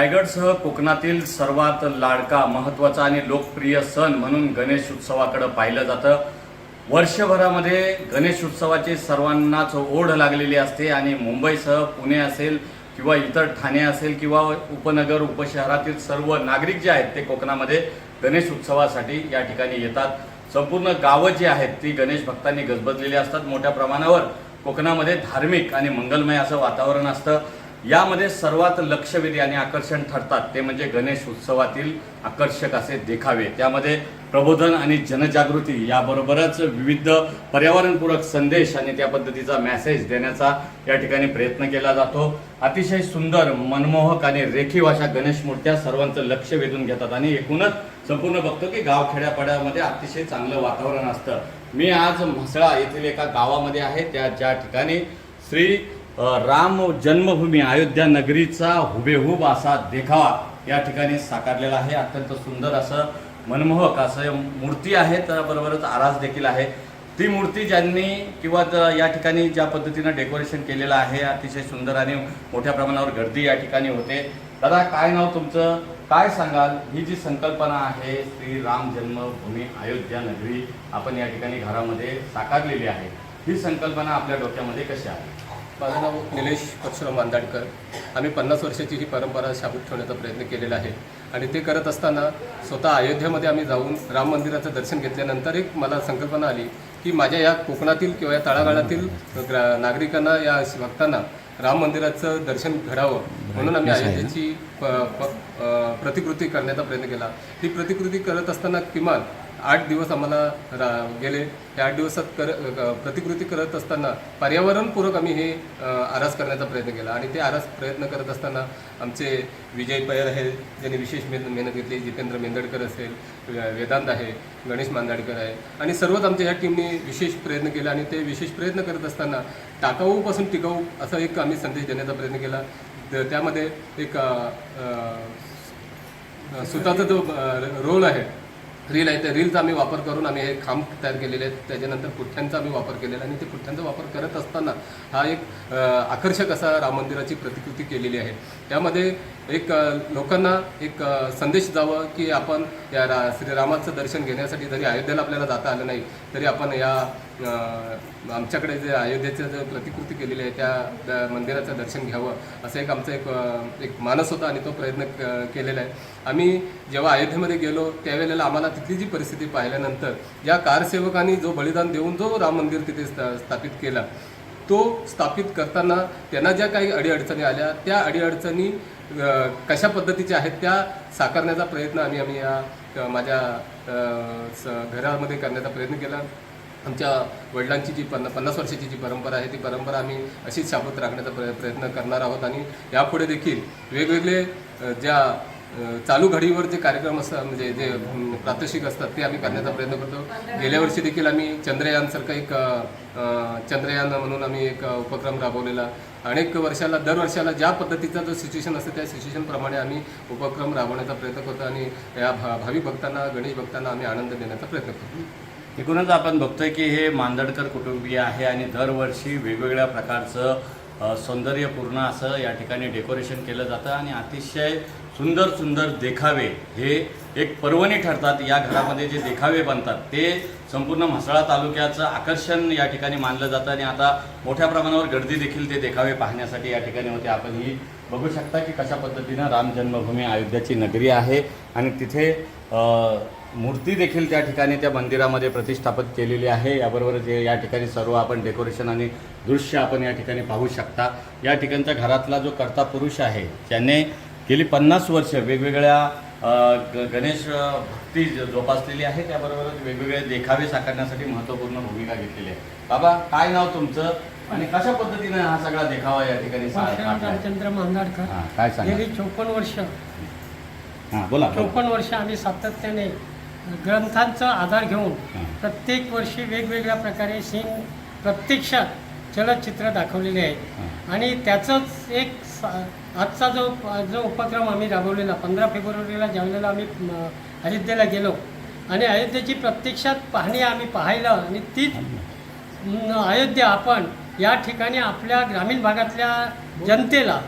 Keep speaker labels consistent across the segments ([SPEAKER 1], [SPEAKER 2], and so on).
[SPEAKER 1] रायगडसह कोकणातील सर्वात लाडका महत्त्वाचा आणि लोकप्रिय सण म्हणून गणेश उत्सवाकडं पाहिलं जातं. वर्षभरामध्ये गणेश उत्सवाची सर्वांनाच ओढ लागलेली असते आणि मुंबईसह पुणे असेल किंवा इतर ठाणे असेल किंवा उपनगर उपशहरातील सर्व नागरिक जे आहेत ते कोकणामध्ये गणेश उत्सवासाठी या ठिकाणी येतात. संपूर्ण गावं जी आहेत ती गणेश भक्तांनी गजबजलेली असतात. मोठ्या प्रमाणावर कोकणामध्ये धार्मिक आणि मंगलमय असं वातावरण असतं. यामध्ये सर्वात लक्षवेधी आणि आकर्षण ठरतात ते म्हणजे गणेश उत्सवातील आकर्षक असे देखावे. त्यामध्ये प्रबोधन आणि जनजागृती याबरोबरच विविध पर्यावरणपूरक संदेश आणि त्या पद्धतीचा मेसेज देण्याचा या ठिकाणी प्रयत्न केला जातो. अतिशय सुंदर मनमोहक आणि रेखीव अशा गणेश मूर्त्या सर्वांचं लक्ष वेधून घेतात आणि एकूणच संपूर्ण बघतो की गाव खेड्यापाड्यामध्ये अतिशय चांगलं वातावरण असतं. मी आज म्हसळा येथील एका गावामध्ये आहे. त्या ज्या ठिकाणी श्री राम जन्मभूमी अयोध्या नगरीचा हुबेहूब असा देखावा या ठिकाणी साकारलेला आहे. अत्यंत सुंदर असं मनमोहक असं मूर्ती आहे त्याबरोबरच आरास देखील आहे. ती मूर्ती ज्यांनी किंवा या ठिकाणी ज्या पद्धतीनं डेकोरेशन केलेलं आहे अतिशय सुंदर आणि मोठ्या प्रमाणावर गर्दी या ठिकाणी होते. दादा काय नाव तुमचं? काय सांगाल? ही जी संकल्पना आहे श्री राम जन्मभूमी अयोध्या नगरी आपण या ठिकाणी घरामध्ये साकारलेली आहे. ही संकल्पना आपल्या डोक्यामध्ये कशी आहे
[SPEAKER 2] माझं नाव निलेश परशुराम मांदाडकर आम्ही पन्नास वर्षाची ही परंपरा शाबूत ठेवण्याचा प्रयत्न केलेला आहे. आणि ते करत असताना स्वतः अयोध्येमध्ये आम्ही जाऊन राम मंदिराचं दर्शन घेतल्यानंतर एक मला संकल्पना आली की माझ्या या कोकणातील किंवा या तळागाळातील ग्रा नागरिकांना या भक्तांना राम मंदिराचं दर्शन घडावं म्हणून आम्ही अयोध्येची प प- अ, प्रतिकृती करण्याचा प्रयत्न केला. ही प्रतिकृती करत असताना किमान आठ दिवस आम्हाला रा गेले. त्या आठ दिवसात कर प्रतिकृती करत असताना पर्यावरणपूरक आम्ही हे आरास करण्याचा प्रयत्न केला. आणि ते आरास प्रयत्न करत असताना आमचे विजय पयर आहे ज्यांनी विशेष मेहनत मेहनत घेतली. जितेंद्र मेंदडकर असेल वेदांत आहे गणेश मांदाडकर आहे. आणि सर्वच आमच्या ह्या टीमने विशेष प्रयत्न केला आणि ते विशेष प्रयत्न करत असताना टाकाऊपासून टिकाऊ असा एक आम्ही संदेश देण्याचा प्रयत्न केला. त्यामध्ये एक सुताचा जो रोल आहे रील आहे त्या रीलचा आम्ही वापर करून आम्ही हे खांब तयार केलेले आहेत. त्याच्यानंतर पुठ्ठ्यांचा आम्ही वापर केलेला आणि ते पुठ्ठ्यांचा वापर करत असताना हा एक आकर्षक असा राम मंदिराची प्रतिकृती केलेली आहे. त्यामध्ये एक लोकांना एक संदेश जावं की आपण या रा श्रीरामाचं दर्शन घेण्यासाठी जरी अयोध्येला आपल्याला जाता आलं नाही तरी आपण या आमच्याकडे जे अयोध्येचं जे प्रतिकृती केलेली आहे त्या मंदिराचं दर्शन घ्यावं असं एक आमचा एक एक मानस होता आणि तो प्रयत्न क- केलेला आहे. आम्ही जेव्हा अयोध्येमध्ये गेलो त्यावेळेला आम्हाला तिथली जी परिस्थिती पाहिल्यानंतर या कारसेवकांनी जो बलिदान देऊन जो राम मंदिर तिथे स्थापित केला तो स्थापित करताना त्यांना ज्या काही अडीअडचणी आल्या त्या अडीअडचणी कशा पद्धतीच्या आहेत त्या साकारण्याचा प्रयत्न आम्ही आम्ही या माझ्या स- घरामध्ये करण्याचा प्रयत्न केला. आमच्या वडिलांची जी पन्ना पन्नास वर्षाची जी परंपरा आहे ती परंपरा आम्ही अशीच शाबूत राखण्याचा प्रय प्रयत्न करणार आहोत आणि यापुढे देखील वेगवेगळे ज्या चालू घडीवर जे कार्यक्रम असतात म्हणजे जे प्रादेशिक प्रात्यक्षिक असतात ते आम्ही करण्याचा प्रयत्न करतो. गेल्या वर्षी देखील आम्ही चंद्रयानसारखं एक चंद्रयान म्हणून आम्ही एक उपक्रम राबवलेला. अनेक वर्षाला दर वर्षाला ज्या पद्धतीचा जो सिच्युएशन असते त्या सिच्युएशनप्रमाणे आम्ही उपक्रम राबवण्याचा प्रयत्न करतो आणि या भा भावी भक्तांना गणेश भक्तांना आम्ही आनंद देण्याचा प्रयत्न करतो.
[SPEAKER 1] एकूणच आपण बघतोय की हे मांदडकर कुटुंबीय आहे आणि दरवर्षी वेगवेगळ्या प्रकारचं सौंदर्यपूर्ण असं या ठिकाणी डेकोरेशन केलं जातं आणि अतिशय सुंदर सुंदर देखावे हे एक पर्वणी ठरतात. या घरामध्ये जे देखावे बनतात ते संपूर्ण म्हसळा तालुक्याचं आकर्षण या ठिकाणी मानलं जातं आणि आता मोठ्या प्रमाणावर गर्दी देखील ते देखावे पाहण्यासाठी या ठिकाणी होते. आपण ही बघू शकता की कशा पद्धतीनं राम जन्मभूमी अयोध्याची नगरी आहे आणि तिथे मूर्ती देखील त्या ठिकाणी त्या मंदिरामध्ये प्रतिष्ठापित केलेली आहे. याबरोबरच या ठिकाणी सर्व आपण डेकोरेशन आणि दृश्य आपण या ठिकाणी पाहू शकता. या ठिकाणचा घरातला जो कर्ता पुरुष आहे त्याने गेली पन्नास वर्ष वेगवेगळ्या गणेश भक्ती जोपासलेली आहे. त्याबरोबरच वेगवेगळे देखावे साकारण्यासाठी महत्त्वपूर्ण भूमिका घेतलेली आहे. बाबा काय नाव तुमचं आणि कशा पद्धतीनं हा सगळा देखावा या ठिकाणी काय सांगा?
[SPEAKER 3] गेली चोपन्न वर्ष.
[SPEAKER 1] हां बोला बोला.
[SPEAKER 3] चोपन्न वर्ष आम्ही सातत्याने ग्रंथांचा आधार घेऊन. प्रत्येक वर्षी वेगवेगळ्या प्रकारे सीन प्रत्यक्षात चलचित्र दाखवलेले आहेत. आणि त्याचंच एक आजचा जो जो उपक्रम आम्ही राबवलेला पंधरा फेब्रुवारीला ज्यावेळेला आम्ही अयोध्येला गेलो आणि अयोध्येची प्रत्यक्षात पाहणी आम्ही पाहिलं आणि तीच अयोध्या आपण या ठिकाणी आपल्या ग्रामीण भागातल्या जनतेला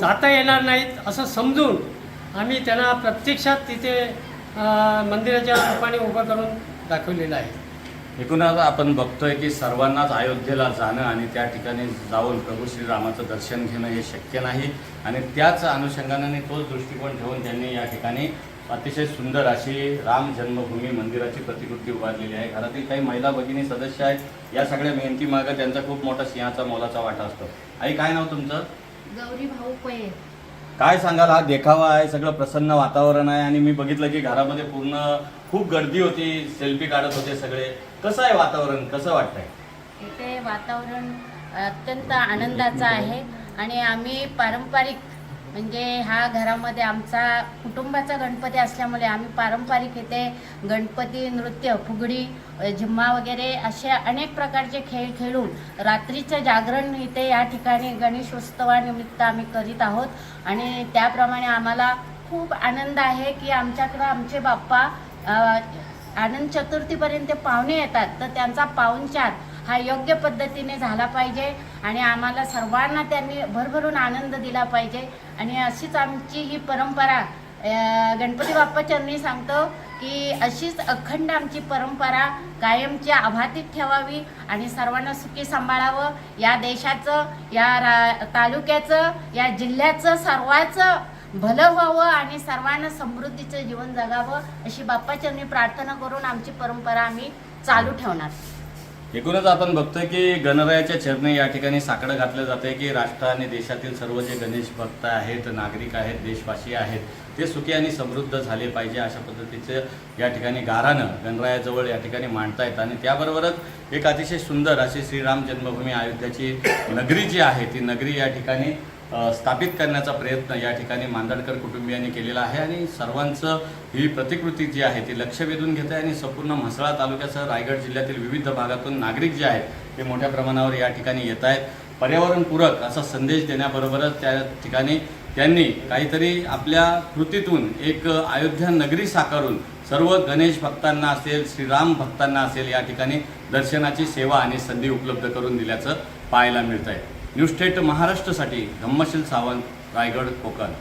[SPEAKER 3] जाता येणार नाहीत असं समजून आम्ही त्यांना प्रत्यक्षात तिथे मंदिराच्या रूपाने उभं करून दाखवलेलं आहे.
[SPEAKER 1] एकूणच आपण बघतोय की सर्वांनाच अयोध्येला जाणं आणि त्या ठिकाणी जाऊन प्रभू श्रीरामाचं दर्शन घेणं हे शक्य नाही. आणि त्याच अनुषंगाने तोच दृष्टिकोन ठेवून त्यांनी या ठिकाणी अतिशय सुंदर अशी राम जन्मभूमी मंदिराची प्रतिकृती उभारलेली आहे. घरातील काही महिला भगिनी सदस्य आहेत या सगळ्या मेहनती मागं त्यांचा खूप मोठा सिंहाचा मोलाचा वाटा असतो. आई काय नाव तुमचं?
[SPEAKER 4] गौरी भाऊ पये
[SPEAKER 1] काय सांगाल? हा देखावा आहे सगळं प्रसन्न वातावरण आहे आणि मी बघितलं की घरामध्ये पूर्ण खूप गर्दी होती सेल्फी काढत होते सगळे. कसं आहे वातावरण? कसं वाटतंय?
[SPEAKER 4] इथे वातावरण अत्यंत आनंदाचं आहे आणि आम्ही पारंपरिक म्हणजे हा घरामध्ये आमचा कुटुंबाचा गणपती असल्यामुळे आम्ही पारंपरिक इथे गणपती नृत्य फुगडी झिम्मा वगैरे असे अनेक प्रकारचे खेळ खेळून रात्रीचं जागरण इथे या ठिकाणी गणेशोत्सवानिमित्त आम्ही करीत आहोत. आणि त्याप्रमाणे आम्हाला खूप आनंद आहे की आमच्याकडं आमचे बाप्पा आनंद चतुर्थीपर्यंत पाहुणे येतात. तर त्यांचा पाहुणचार हा योग्य पद्धतीने झाला पाहिजे आणि आम्हाला सर्वांना त्यांनी भरभरून आनंद दिला पाहिजे. आणि अशीच आमची ही परंपरा गणपती बाप्पा चरणी सांगतो की अशीच अखंड आमची परंपरा कायमची आभातीत ठेवावी आणि सर्वांना सुखी सांभाळावं. या देशाचं या रा तालुक्याचं या जिल्ह्याचं सर्वाचं भलं व्हावं आणि सर्वांना समृद्धीचं जीवन जगावं अशी बाप्पाचरणी प्रार्थना करून आमची परंपरा आम्ही चालू ठेवणार.
[SPEAKER 1] एकूणच आपण बघतोय की गणरायाच्या चरणी या ठिकाणी साकडं घातलं जातंय की राष्ट्र आणि देशातील सर्व जे गणेश भक्त आहेत नागरिक आहेत देशवासी आहेत ते सुखी आणि समृद्ध झाले पाहिजे अशा पद्धतीचं या ठिकाणी गारानं गणरायाजवळ या ठिकाणी मांडतायत. आणि त्याबरोबरच एक अतिशय सुंदर अशी श्रीराम जन्मभूमी अयोध्याची नगरी जी आहे ती नगरी या ठिकाणी स्थापित करण्याचा प्रयत्न या ठिकाणी मांदडकर कुटुंबियांनी केलेला आहे. आणि सर्वांचं ही प्रतिकृती जी आहे ती लक्ष वेधून घेत आहे. आणि संपूर्ण म्हसळा तालुक्यासह रायगड जिल्ह्यातील विविध भागातून नागरिक जे आहेत ते मोठ्या प्रमाणावर या ठिकाणी येत आहेत पर्यावरणपूरक असा संदेश देण्याबरोबरच त्या ठिकाणी त्यांनी काहीतरी आपल्या कृतीतून एक अयोध्या नगरी साकारून सर्व गणेश भक्तांना असेल श्रीराम भक्तांना असेल या ठिकाणी दर्शनाची सेवा आणि संधी उपलब्ध करून दिल्याचं पाहायला मिळत आहे न्यूज स्टेट महाराष्ट्रासाठी धम्मशील सावंत रायगड कोकण.